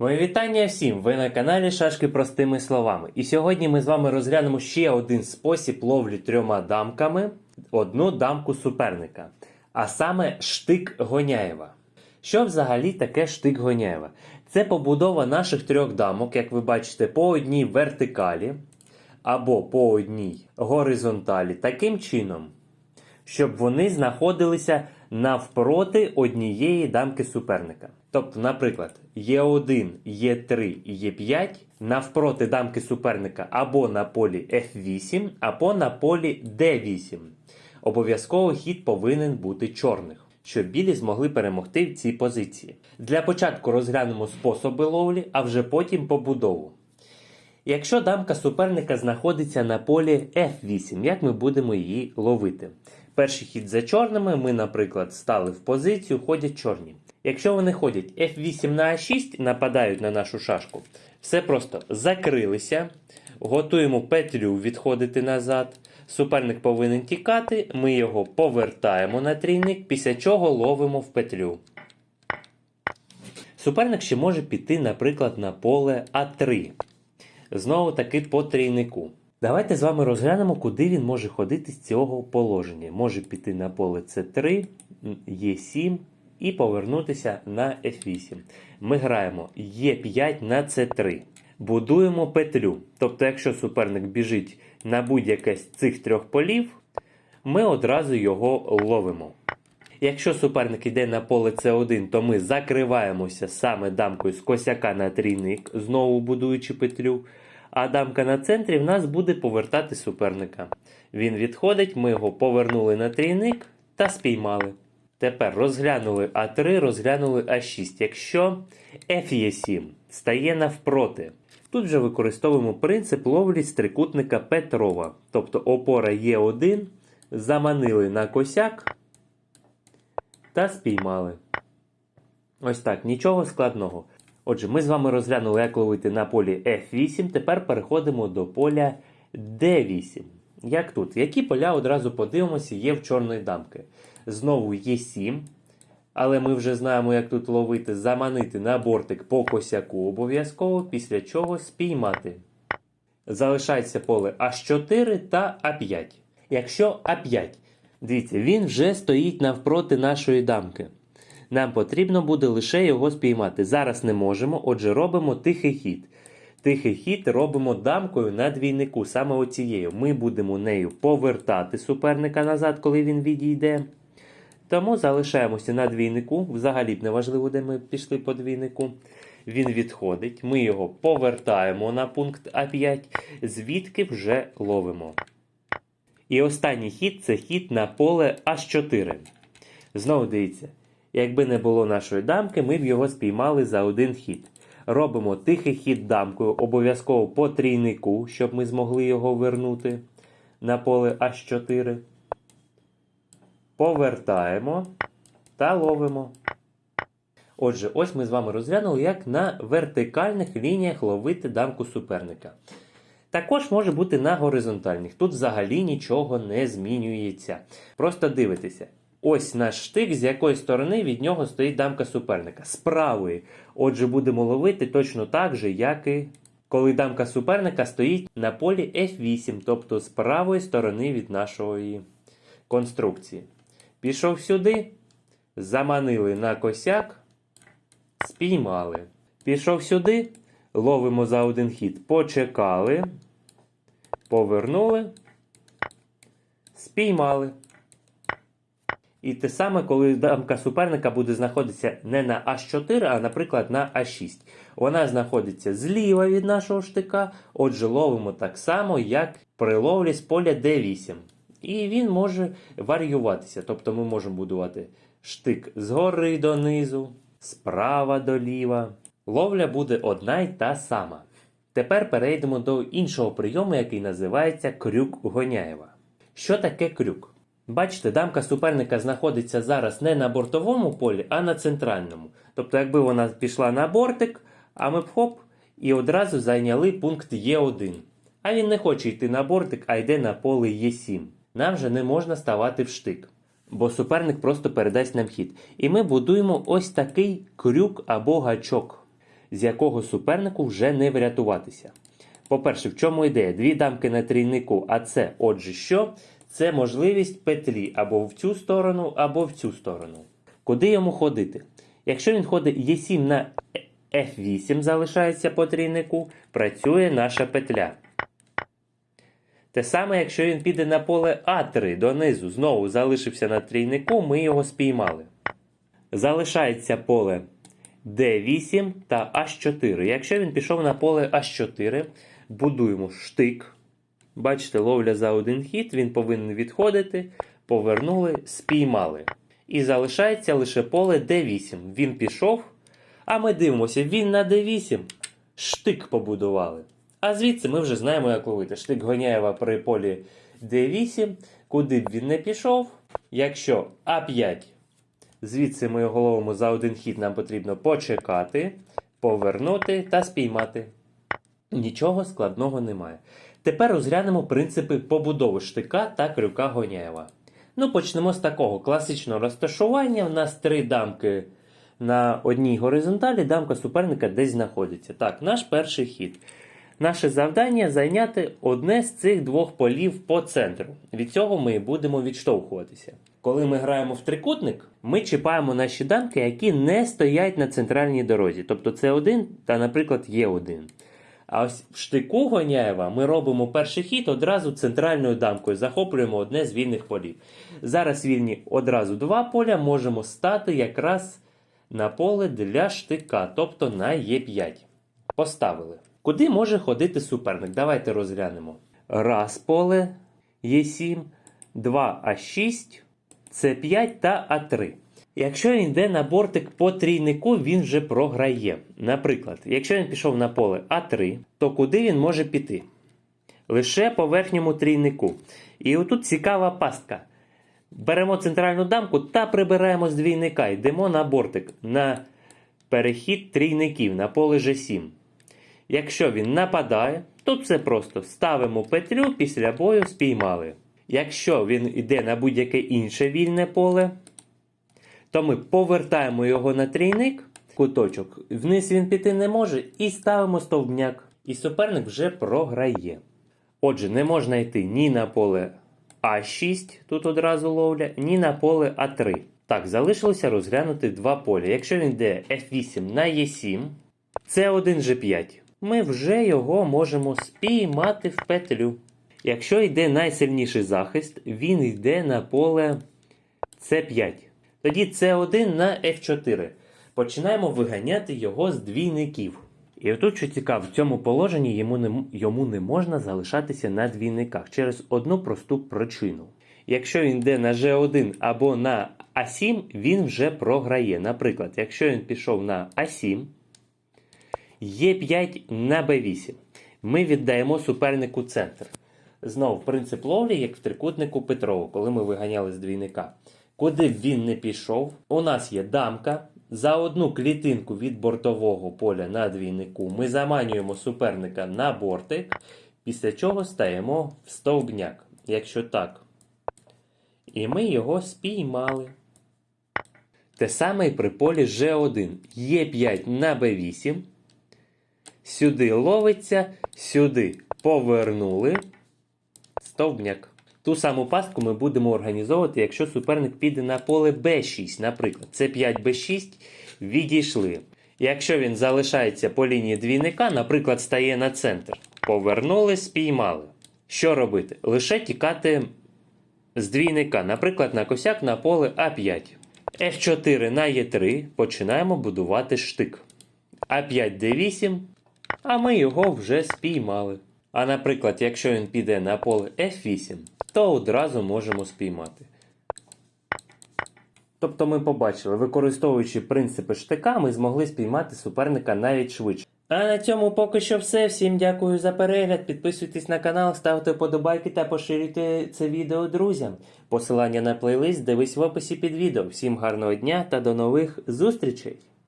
Моє вітання всім! Ви на каналі Шашки простими словами. І сьогодні ми з вами розглянемо ще один спосіб ловлі трьома дамками одну дамку суперника, а саме штик Гоняєва. Що взагалі таке штик Гоняєва? Це побудова наших трьох дамок, як ви бачите, по одній вертикалі або по одній горизонталі, таким чином, щоб вони знаходилися навпроти однієї дамки суперника. Тобто, наприклад, Е1, Е3 і Е5 навпроти дамки суперника або на полі F8, або на полі D8. Обов'язково хід повинен бути чорних, щоб білі змогли перемогти в цій позиції. Для початку розглянемо способи ловлі, а вже потім побудову. Якщо дамка суперника знаходиться на полі F8, як ми будемо її ловити? Перший хід за чорними, ми, наприклад, стали в позицію, ходять чорні. Якщо вони ходять F8 на A6, нападають на нашу шашку, все просто закрилися, готуємо петлю відходити назад. Суперник повинен тікати, ми його повертаємо на трійник, після чого ловимо в петлю. Суперник ще може піти, наприклад, на поле А3. Знову таки по трійнику. Давайте з вами розглянемо, куди він може ходити з цього положення. Може піти на поле С3, Е7 і повернутися на F8. Ми граємо Е5 на С3. Будуємо петлю. Тобто, якщо суперник біжить на будь-яке з цих трьох полів, ми одразу його ловимо. Якщо суперник йде на поле С1, то ми закриваємося саме дамкою з косяка на трійник, знову будуючи петлю. А дамка на центрі в нас буде повертати суперника. Він відходить, ми його повернули на трійник та спіймали. Тепер розглянули А3, розглянули А6. Якщо F7 стає навпроти, тут вже використовуємо принцип ловлі трикутника Петрова. Тобто опора Е1 заманили на косяк та спіймали. Ось так, нічого складного. Отже, ми з вами розглянули, як ловити на полі F8. Тепер переходимо до поля D8. Як тут? Які поля одразу подивимося, є в чорної дамки. Знову Е7. Але ми вже знаємо, як тут ловити, заманити на бортик по косяку обов'язково, після чого спіймати. Залишається поле H4 та А5. Якщо А5, дивіться, він вже стоїть навпроти нашої дамки. Нам потрібно буде лише його спіймати. Зараз не можемо, отже, робимо тихий хід. Тихий хід робимо дамкою на двійнику, саме оцією. Ми будемо нею повертати суперника назад, коли він відійде. Тому залишаємося на двійнику. Взагалі б неважливо, де ми пішли по двійнику. Він відходить, ми його повертаємо на пункт А5, звідки вже ловимо. І останній хід це хід на поле H4. Знову дивіться. Якби не було нашої дамки, ми б його спіймали за один хід. Робимо тихий хід дамкою, обов'язково по трійнику, щоб ми змогли його вернути на поле H4. Повертаємо та ловимо. Отже, ось ми з вами розглянули, як на вертикальних лініях ловити дамку суперника. Також може бути на горизонтальних. Тут взагалі нічого не змінюється. Просто дивитеся. Ось наш штик, з якої сторони від нього стоїть дамка суперника. З правої. Отже, будемо ловити точно так же, як і коли дамка суперника стоїть на полі F8, тобто з правої сторони від нашої конструкції. Пішов сюди, заманили на косяк, спіймали. Пішов сюди, ловимо за один хід, почекали, повернули, спіймали. І те саме, коли дамка суперника буде знаходитися не на А4, а, наприклад, на А6. Вона знаходиться зліва від нашого штика, отже, ловимо так само, як при ловлі з поля D8. І він може варіюватися. Тобто ми можемо будувати штик згори донизу, справа до ліва. Ловля буде одна й та сама. Тепер перейдемо до іншого прийому, який називається крюк Гоняєва. Що таке крюк? Бачите, дамка суперника знаходиться зараз не на бортовому полі, а на центральному. Тобто, якби вона пішла на бортик, а ми б хоп, і одразу зайняли пункт Е1. А він не хоче йти на бортик, а йде на поле Е7. Нам же не можна ставати в штик, бо суперник просто передасть нам хід. І ми будуємо ось такий крюк або гачок. з якого супернику вже не врятуватися. По-перше, в чому ідея? Дві дамки на трійнику, а це, отже, що? Це можливість петлі або в цю сторону, або в цю сторону. Куди йому ходити? Якщо він ходить Е7 на F8, залишається по трійнику, працює наша петля. Те саме, якщо він піде на поле А3 донизу, знову залишився на трійнику, ми його спіймали. Залишається поле D8 та H4. Якщо він пішов на поле H4, будуємо штик. Бачите, ловля за один хід, він повинен відходити, повернули, спіймали. І залишається лише поле D8. Він пішов, а ми дивимося, він на D8 штик побудували. А звідси ми вже знаємо, як ловити. Штик Гоняєва при полі D8, куди б він не пішов. Якщо А5, звідси ми його ловимо за один хід, нам потрібно почекати, повернути та спіймати. Нічого складного немає. Тепер розглянемо принципи побудови штика та крюка Гоняєва. Ну, почнемо з такого класичного розташування. У нас три дамки на одній горизонталі, дамка суперника десь знаходиться. Так, наш перший хід. Наше завдання зайняти одне з цих двох полів по центру. Від цього ми будемо відштовхуватися. Коли ми граємо в трикутник, ми чіпаємо наші дамки, які не стоять на центральній дорозі. Тобто це один та, наприклад, є один. А ось в штику Гоняєва ми робимо перший хід одразу центральною дамкою, захоплюємо одне з вільних полів. Зараз вільні одразу два поля можемо стати якраз на поле для штика, тобто на Е5. Поставили. Куди може ходити суперник? Давайте розглянемо. Раз поле Е7, 2 А6, С5 та А3. Якщо він йде на бортик по трійнику, він вже програє. Наприклад, якщо він пішов на поле А3, то куди він може піти? Лише по верхньому трійнику. І отут цікава пастка. Беремо центральну дамку та прибираємо з двійника. Йдемо на бортик на перехід трійників на поле G7. Якщо він нападає, то все просто ставимо петлю після бою спіймали. Якщо він йде на будь-яке інше вільне поле, то ми повертаємо його на трійник, куточок, вниз він піти не може, і ставимо стовбняк. І суперник вже програє. Отже, не можна йти ні на поле А6, тут одразу ловля, ні на поле А3. Так, залишилося розглянути два поля. Якщо він йде F8 на Е7, С1 G5, ми вже його можемо спіймати в петлю. Якщо йде найсильніший захист, він йде на поле С5. Тоді С1 на F4. Починаємо виганяти його з двійників. І отут, що цікаво, в цьому положенні йому не, йому не можна залишатися на двійниках через одну просту причину. Якщо він йде на G1 або на А7, він вже програє. Наприклад, якщо він пішов на А7, Е5 на Б8. Ми віддаємо супернику центр. Знову принцип ловлі, як в трикутнику Петрова, коли ми виганяли з двійника. Куди б він не пішов, у нас є дамка. За одну клітинку від бортового поля на двійнику ми заманюємо суперника на бортик, після чого стаємо в стовбняк, якщо так. І ми його спіймали. Те саме і при полі G1. Є5 на B8. Сюди ловиться, сюди повернули. Стовбняк. Ту саму пастку ми будемо організовувати, якщо суперник піде на поле B6, наприклад. Це 5 B6 відійшли. Якщо він залишається по лінії двійника, наприклад, стає на центр. Повернули, спіймали. Що робити? Лише тікати з двійника, наприклад, на косяк на поле А5. F4 на Е3 починаємо будувати штик. А5 Д8, а ми його вже спіймали. А наприклад, якщо він піде на поле F8, то одразу можемо спіймати. Тобто ми побачили, використовуючи принципи штика, ми змогли спіймати суперника навіть швидше. А на цьому поки що все. Всім дякую за перегляд. Підписуйтесь на канал, ставте подобайки та поширюйте це відео друзям. Посилання на плейлист дивись в описі під відео. Всім гарного дня та до нових зустрічей!